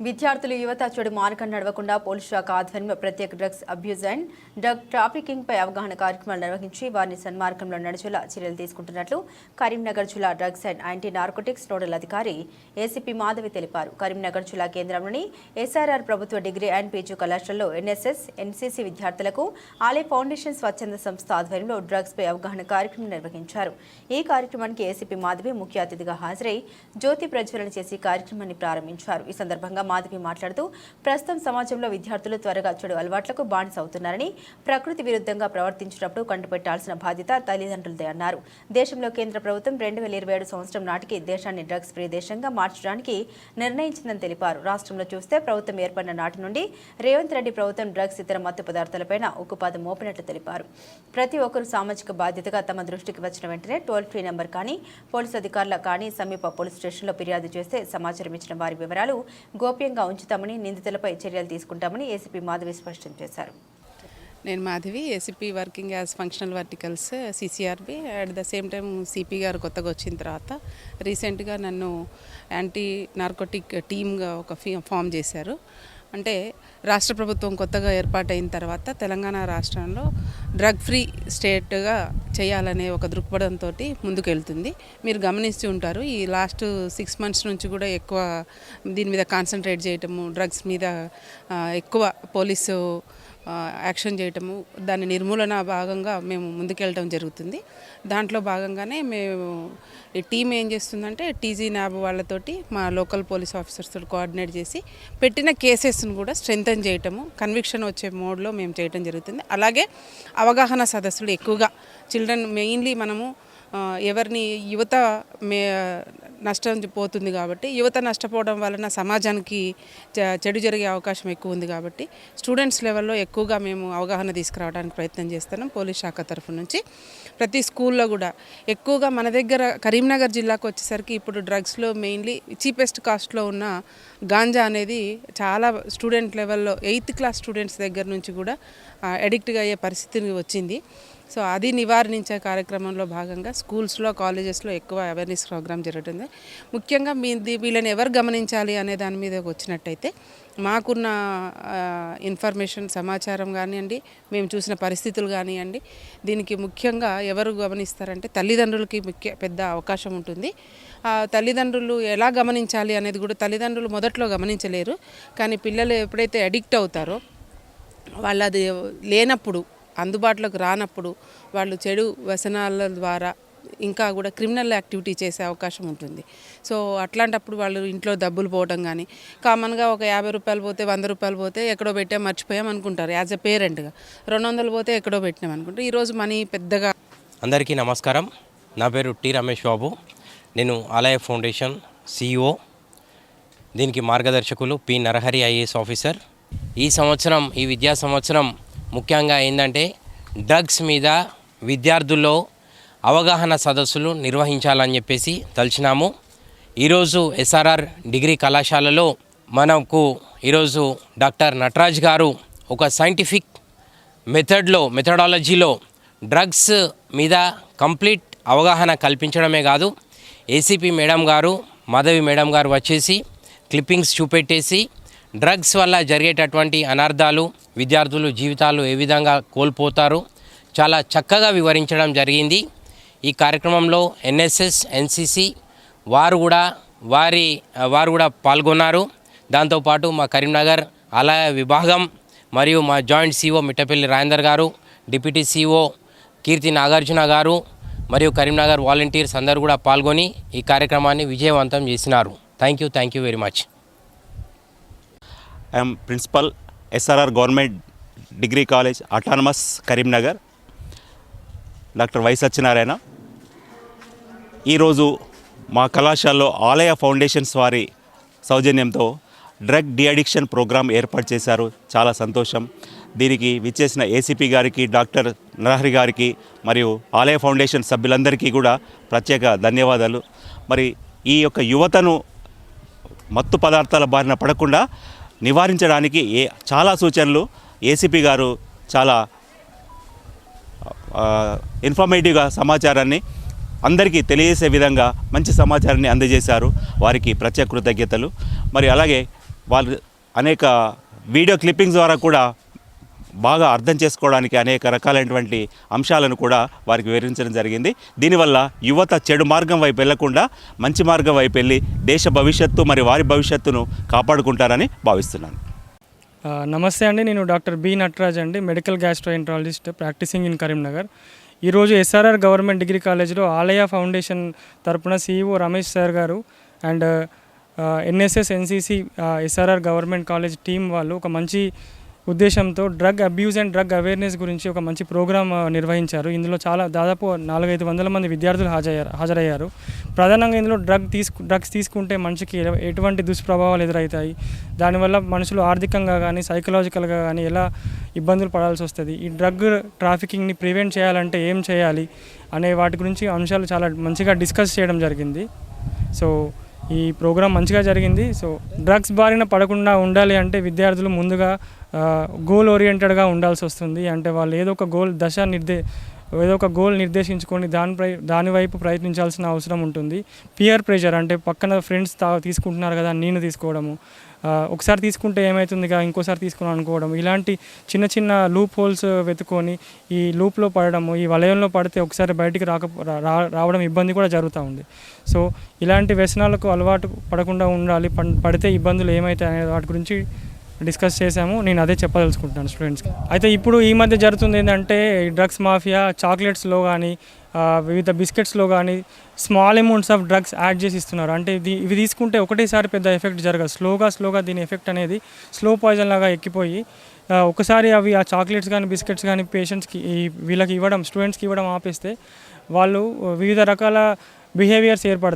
విద్యార్థులు యువత చెడు మార్గం నడవకుండా పోలీస్ శాఖ ఆధ్వర్యంలో ప్రత్యేక drugs abuse and drug trafficking పై అవగాహన కార్యక్రమాలు నిర్వహించి వారిని సన్మార్గంలో నడిచేలా చర్యలు తీసుకుంటున్నట్లు కరీంనగర్ జిల్లా drugs and anti narcotics nodal అధికారి ఏసీపీ మాధవి తెలిపారు. కరీంనగర్ జిల్లా కేంద్రంలోని ఎస్ఆర్ఆర్ ప్రభుత్వ డిగ్రీ అండ్ పీజీ కళాశాలలో ఎన్ఎస్ఎస్ ఎన్సీసీ విద్యార్థులకు ఆలయ ఫౌండేషన్ స్వచ్ఛంద సంస్థ ఆధ్వర్యంలో డ్రగ్స్ పై అవగాహన కార్యక్రమం నిర్వహించారు. ఈ కార్యక్రమానికి ఏసీపీ మాధవి ముఖ్య అతిథిగా హాజరై జ్యోతి ప్రజ్వలన చేసి కార్యక్రమాన్ని ప్రారంభించారు. ఈ సందర్భంగా మాధవి మాట్లాడుతూ ప్రస్తుతం సమాజంలో విద్యార్థులు త్వరగా చెడు అలవాట్లకు బానిసవుతున్నారని ప్రకృతి విరుద్ధంగా ప్రవర్తించినప్పుడు కంటుపెట్టాల్సిన బాధ్యత తల్లిదండ్రులదే అన్నారు. దేశంలో కేంద్ర ప్రభుత్వం రెండు వేల ఇరవై ఏడు సంవత్సరం నాటికి దేశాన్ని డ్రగ్స్ ఫ్రీ దేశంగా మార్చడానికి నిర్ణయించిందని తెలిపారు. రాష్ట్రంలో చూస్తే ప్రభుత్వం ఏర్పడిన నాటి నుండి రేవంత్ రెడ్డి ప్రభుత్వం డ్రగ్స్ ఇతర మత్తు పదార్థాలపైన ఉక్కుపాదం మోపినట్లు తెలిపారు. ప్రతి ఒక్కరూ సామాజిక బాధ్యతగా తమ దృష్టికి వచ్చిన వెంటనే టోల్ ఫ్రీ నెంబర్ కానీ పోలీసు అధికారుల కానీ సమీప పోలీస్ స్టేషన్లో ఫిర్యాదు చేస్తే సమాచారం ఇచ్చిన వారి వివరాలు గోప్యంగా ఉంచుతామని నిందితులపై చర్యలు తీసుకుంటామని ఏసీపీ మాధవి స్పష్టం చేశారు. నేను Madhavi ACP working as functional verticals CCRB at the same time CP గారు కొత్తగా వచ్చిన తర్వాత రీసెంట్గా నన్ను యాంటీ నార్కోటిక్ టీమ్గా ఒక ఫీ ఫామ్ చేశారు. అంటే రాష్ట్ర ప్రభుత్వం కొత్తగా ఏర్పాటైన తర్వాత తెలంగాణ రాష్ట్రంలో డ్రగ్ ఫ్రీ స్టేట్గా చేయాలనే ఒక దృక్పథంతో ముందుకెళ్తుంది. మీరు గమనిస్తూ ఉంటారు ఈ లాస్ట్ సిక్స్ మంత్స్ నుంచి కూడా ఎక్కువ దీని మీద కాన్సన్ట్రేట్ చేయటము డ్రగ్స్ మీద ఎక్కువ పోలీసు యాక్షన్ చేయటము దాని నిర్మూలన భాగంగా మేము ముందుకెళ్ళటం జరుగుతుంది. దాంట్లో భాగంగానే మేము ఈ టీం ఏం చేస్తుందంటే టీజీ న్యాబ్ వాళ్ళతోటి మా లోకల్ పోలీస్ ఆఫీసర్స్ కోఆర్డినేట్ చేసి పెట్టిన కేసెస్ను కూడా స్ట్రెంగ్తన్ చేయటము కన్విక్షన్ వచ్చే మోడ్లో మేము చేయటం జరుగుతుంది. అలాగే అవగాహన సదస్సులు ఎక్కువగా చిల్డ్రన్ మెయిన్లీ మనము ఎవరిని యువత మే నష్టం పోతుంది కాబట్టి యువత నష్టపోవడం వలన సమాజానికి చెడు జరిగే అవకాశం ఎక్కువ ఉంది కాబట్టి స్టూడెంట్స్ లెవెల్లో ఎక్కువగా మేము అవగాహన తీసుకురావడానికి ప్రయత్నం చేస్తున్నాం పోలీస్ శాఖ తరఫు నుంచి. ప్రతి స్కూల్లో కూడా ఎక్కువగా మన దగ్గర కరీంనగర్ జిల్లాకు వచ్చేసరికి ఇప్పుడు డ్రగ్స్లో మెయిన్లీ చీపెస్ట్ కాస్ట్లో ఉన్న గాంజా అనేది చాలా స్టూడెంట్ లెవెల్లో ఎయిత్ క్లాస్ స్టూడెంట్స్ దగ్గర నుంచి కూడా అడిక్ట్గా అయ్యే పరిస్థితి వచ్చింది. సో అది నివారించే కార్యక్రమంలో భాగంగా స్కూల్స్లో కాలేజెస్లో ఎక్కువ అవేర్నెస్ ప్రోగ్రామ్ జరుగుతుంది. ముఖ్యంగా మీ వీళ్ళని ఎవరు గమనించాలి అనే దాని మీద వచ్చినట్టయితే మాకున్న ఇన్ఫర్మేషన్ సమాచారం కానివ్వండి మేము చూసిన పరిస్థితులు కానివ్వండి దీనికి ముఖ్యంగా ఎవరు గమనిస్తారంటే తల్లిదండ్రులకి ముఖ్య పెద్ద అవకాశం ఉంటుంది. తల్లిదండ్రులు ఎలా గమనించాలి అనేది కూడా తల్లిదండ్రులు మొదట్లో గమనించలేరు. కానీ పిల్లలు ఎప్పుడైతే అడిక్ట్ అవుతారో వాళ్ళు అది లేనప్పుడు అందుబాటులోకి రానప్పుడు వాళ్ళు చెడు వ్యసనాల ద్వారా ఇంకా కూడా క్రిమినల్ యాక్టివిటీ చేసే అవకాశం ఉంటుంది. సో అట్లాంటప్పుడు వాళ్ళు ఇంట్లో డబ్బులు పోవడం కానీ కామన్గా ఒక యాభై రూపాయలు పోతే వంద రూపాయలు పోతే ఎక్కడో పెట్టాం మర్చిపోయాం అనుకుంటారు యాజ్ ఎ పేరెంట్గా. రెండు వందలు పోతే ఎక్కడో పెట్టినాం అనుకుంటారు. ఈరోజు మనీ పెద్దగా అందరికీ నమస్కారం. నా పేరు టి రమేష్ బాబు. నేను ఆలయ ఫౌండేషన్ సిఇఓ దీనికి మార్గదర్శకులు పి నరహరి ఐఏఎస్ ఆఫీసర్. ఈ సంవత్సరం ఈ విద్యా సంవత్సరం ముఖ్యంగా ఏంటంటే డ్రగ్స్ మీద విద్యార్థుల్లో అవగాహన సదస్సులు నిర్వహించాలని చెప్పేసి తలిచినాము. ఈరోజు ఎస్ఆర్ఆర్ డిగ్రీ కళాశాలలో మనకు ఈరోజు డాక్టర్ నటరాజ్ గారు ఒక సైంటిఫిక్ మెథడ్లో మెథడాలజీలో డ్రగ్స్ మీద కంప్లీట్ అవగాహన కల్పించడమే కాదు ఏసీపీ మేడం గారు మాధవి మేడం గారు వచ్చేసి క్లిప్పింగ్స్ చూపెట్టేసి డ్రగ్స్ వల్ల జరిగేటటువంటి అనర్థాలు విద్యార్థులు జీవితాలు ఏ విధంగా కోల్పోతారు చాలా చక్కగా వివరించడం జరిగింది. ఈ కార్యక్రమంలో ఎన్ఎస్ఎస్ ఎన్సిసి వారు కూడా వారి వారు కూడా పాల్గొన్నారు. దాంతోపాటు మా కరీంనగర్ ఆలయ విభాగం మరియు మా జాయింట్ సీఓ మిట్టపల్లి రాజేందర్ గారు డిప్యూటీ సీఓ కీర్తి నాగార్జున గారు మరియు కరీంనగర్ వాలంటీర్స్ అందరూ కూడా పాల్గొని ఈ కార్యక్రమాన్ని విజయవంతం చేసినారు. Thank you thank you very much. I'm principal SRR government degree college autonomous Karimnagar. Doctor Y Satyanarayana. ఈరోజు మా కళాశాలలో ఆలయ ఫౌండేషన్స్ వారి సౌజన్యంతో డ్రగ్ డిఅడిక్షన్ ప్రోగ్రాం ఏర్పాటు చేశారు. చాలా సంతోషం. దీనికి విచ్చేసిన ఏసీపీ గారికి డాక్టర్ నరహరి గారికి మరియు ఆలయ ఫౌండేషన్ సభ్యులందరికీ కూడా ప్రత్యేక ధన్యవాదాలు. మరి ఈ యొక్క యువతను మత్తు పదార్థాల బారిన పడకుండా నివారించడానికి ఏ చాలా సూచనలు. ఏసీపీ గారు చాలా ఇన్ఫర్మేటివ్గా సమాచారాన్ని అందరికీ తెలియజేసే విధంగా మంచి సమాచారాన్ని అందజేశారు. వారికి ప్రత్యేక కృతజ్ఞతలు. మరి అలాగే వాళ్ళు అనేక వీడియో క్లిప్పింగ్స్ ద్వారా కూడా బాగా అర్థం చేసుకోవడానికి అనేక రకాలైనటువంటి అంశాలను కూడా వారికి వివరించడం జరిగింది. దీనివల్ల యువత చెడు మార్గం వైపు వెళ్ళకుండా మంచి మార్గం వైపు వెళ్ళి దేశ భవిష్యత్తు మరి వారి భవిష్యత్తును కాపాడుకుంటారని భావిస్తున్నాను. నమస్తే అండి. నేను డాక్టర్ బి నటరాజ్ అండి medical gastroenterologist practicing in Karimnagar. ఈరోజు ఎస్ఆర్ఆర్ గవర్నమెంట్ డిగ్రీ కాలేజ్లో ఆలయ ఫౌండేషన్ తరపున సిఇఓ రమేష్ సార్ గారు and NSS NCC SRR government college team వాళ్ళు ఒక మంచి ఉద్దేశంతో drug abuse and drug awareness గురించి ఒక మంచి ప్రోగ్రామ్ నిర్వహించారు. ఇందులో చాలా దాదాపు నాలుగైదు వందల మంది విద్యార్థులు హాజరయ్యారు హాజరయ్యారు. ప్రధానంగా ఇందులో డ్రగ్ తీసుకు డ్రగ్స్ తీసుకుంటే మనిషికి ఎటువంటి దుష్ప్రభావాలు ఎదురవుతాయి దానివల్ల మనుషులు ఆర్థికంగా కానీ సైకలాజికల్గా కానీ ఎలా ఇబ్బందులు పడాల్సి వస్తుంది? ఈ డ్రగ్ ట్రాఫికింగ్ని ప్రివెంట్ చేయాలంటే ఏం చేయాలి? అనే వాటి గురించి అంశాలు చాలా మంచిగా డిస్కస్ చేయడం జరిగింది. సో ఈ ప్రోగ్రాం మంచిగా జరిగింది. సో డ్రగ్స్ బారిన పడకుండా ఉండాలి అంటే విద్యార్థులు ముందుగా గోల్ ఓరియంటెడ్గా ఉండాల్సి వస్తుంది. అంటే వాళ్ళు ఏదో ఒక గోల్ దశ నిర్దే ఏదో ఒక గోల్ నిర్దేశించుకొని దానిపై దాని వైపు ప్రయత్నించాల్సిన అవసరం ఉంటుంది. పియర్ ప్రెషర్ అంటే పక్కన ఫ్రెండ్స్ తా తీసుకుంటున్నారు కదా నేను తీసుకోవడము. ఒకసారి తీసుకుంటే ఏమవుతుందిగా ఇంకోసారి తీసుకుని అనుకోవడం. ఇలాంటి చిన్న చిన్న లూప్ హోల్స్ వెతుకొని ఈ లూప్లో పడడము ఈ వలయంలో పడితే ఒకసారి బయటికి రాక రావడం ఇబ్బంది కూడా జరుగుతూ ఉంది. సో ఇలాంటి వ్యసనాలకు అలవాటు పడకుండా ఉండాలి. పడితే ఇబ్బందులు ఏమవుతాయి అనే వాటి గురించి డిస్కస్ చేశాము నేను అదే చెప్పదలుచుకుంటున్నాను స్టూడెంట్స్కి అయితే ఇప్పుడు ఈ మధ్య జరుగుతుంది ఏంటంటే డ్రగ్స్ మాఫియా చాక్లెట్స్లో కానీ వివిధ బిస్కెట్స్లో కానీ small amounts of drugs add చేసి ఇస్తున్నారు. అంటే ఇది ఇవి తీసుకుంటే ఒకటేసారి పెద్ద ఎఫెక్ట్ జరగదు. స్లోగా స్లోగా దీని ఎఫెక్ట్ అనేది స్లో పాయిజన్ లాగా ఎక్కిపోయి ఒకసారి అవి ఆ చాక్లెట్స్ కానీ బిస్కెట్స్ కానీ పేషెంట్స్కి వీళ్ళకి ఇవ్వడం స్టూడెంట్స్కి ఇవ్వడం ఆపేస్తే వాళ్ళు వివిధ రకాల బిహేవియర్స్ ఏర్పడతాయి.